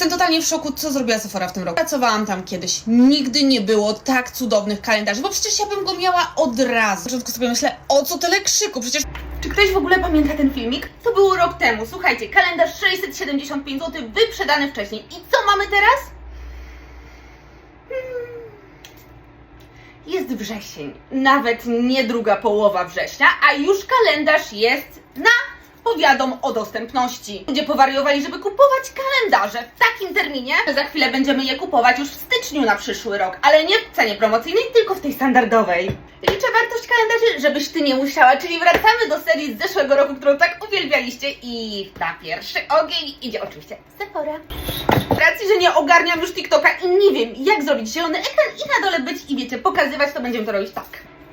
Jestem totalnie w szoku, co zrobiła Sephora w tym roku. Pracowałam tam kiedyś. Nigdy nie było tak cudownych kalendarzy, bo przecież ja bym go miała od razu. Na początku sobie myślę, o co tyle krzyku? Przecież Czy ktoś w ogóle pamięta ten filmik? To było rok temu. Słuchajcie, kalendarz 675 zł wyprzedany wcześniej. I co mamy teraz? Hmm. Jest wrzesień, nawet nie druga połowa września, a już kalendarz jest na powiadom o dostępności. Ludzie powariowali, żeby kupować kalendarze w takim terminie, że za chwilę będziemy je kupować już w styczniu na przyszły rok, ale nie w cenie promocyjnej, tylko w tej standardowej. Liczę wartość kalendarzy, żebyś ty nie musiała, czyli wracamy do serii z zeszłego roku, którą tak uwielbialiście i na pierwszy ogień idzie oczywiście Sephora. Z racji, że nie ogarniam już TikToka i nie wiem, jak zrobić zielony ekran i na dole być i wiecie, pokazywać, to będziemy to robić tak.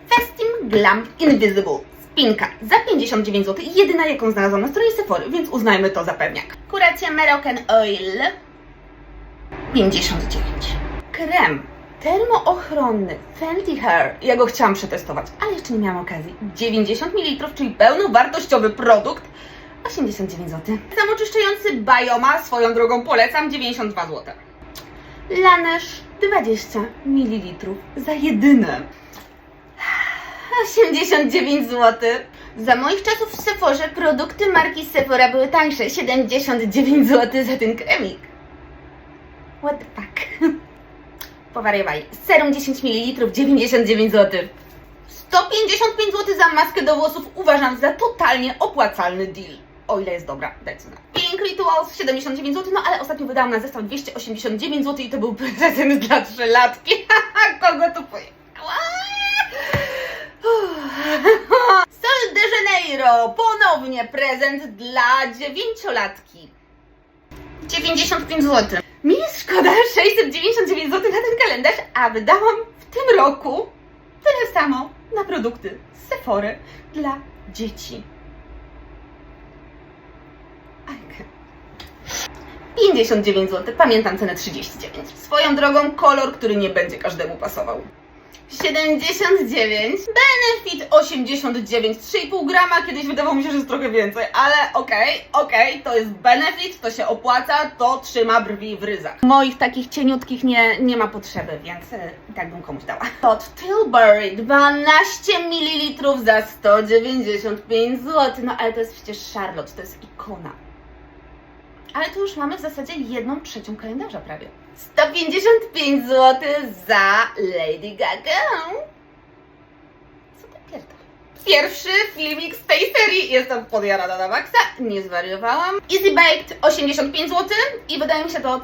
Festim Glam Invisible. Spinka za 59 zł, jedyna jaką znalazłam na stronie Sephory, więc uznajmy to za pewniak. Kuracja Moroccan Oil 59. Krem termoochronny Fenty Hair. Ja go chciałam przetestować, ale jeszcze nie miałam okazji. 90 ml, czyli pełnowartościowy produkt. 89 zł. Samoczyszczający Bioma, swoją drogą polecam, 92 zł. Laneige 20 ml za jedyne 89 zł. Za moich czasów w Sephorze produkty marki Sephora były tańsze. 79 zł za ten kremik. What the fuck? Powariowali. Serum 10 ml 99 zł. 155 zł za maskę do włosów uważam za totalnie opłacalny deal. O ile jest dobra, dajcie znać. Pink Rituals 79 zł, no ale ostatnio wydałam na zestaw 289 zł i to był prezent dla trzylatki. Kogo tu pojechała? Sol de Janeiro, ponownie prezent dla dziewięciolatki. 95 zł. Mi jest szkoda 699 zł na ten kalendarz, a wydałam w tym roku tyle samo na produkty z Sephory dla dzieci. Ajkę. 59 zł, pamiętam cenę 39. Swoją drogą kolor, który nie będzie każdemu pasował. 79, Benefit 89, 3,5 grama, kiedyś wydawało mi się, że jest trochę więcej, ale okej, okej, to jest Benefit, to się opłaca, to trzyma brwi w ryzach. Moich takich cieniutkich nie, nie ma potrzeby, więc e, i tak bym komuś dała. Tot Tilbury 12 ml za 195 zł, no ale to jest przecież Charlotte, to jest ikona. Ale tu już mamy w zasadzie jedną trzecią kalendarza prawie. 155 zł za Lady Gaga. Co ty pierdol? Pierwszy filmik z tej serii. Jestem podjarana na maksa. Nie zwariowałam. Easy Baked 85 zł i wydaje mi się to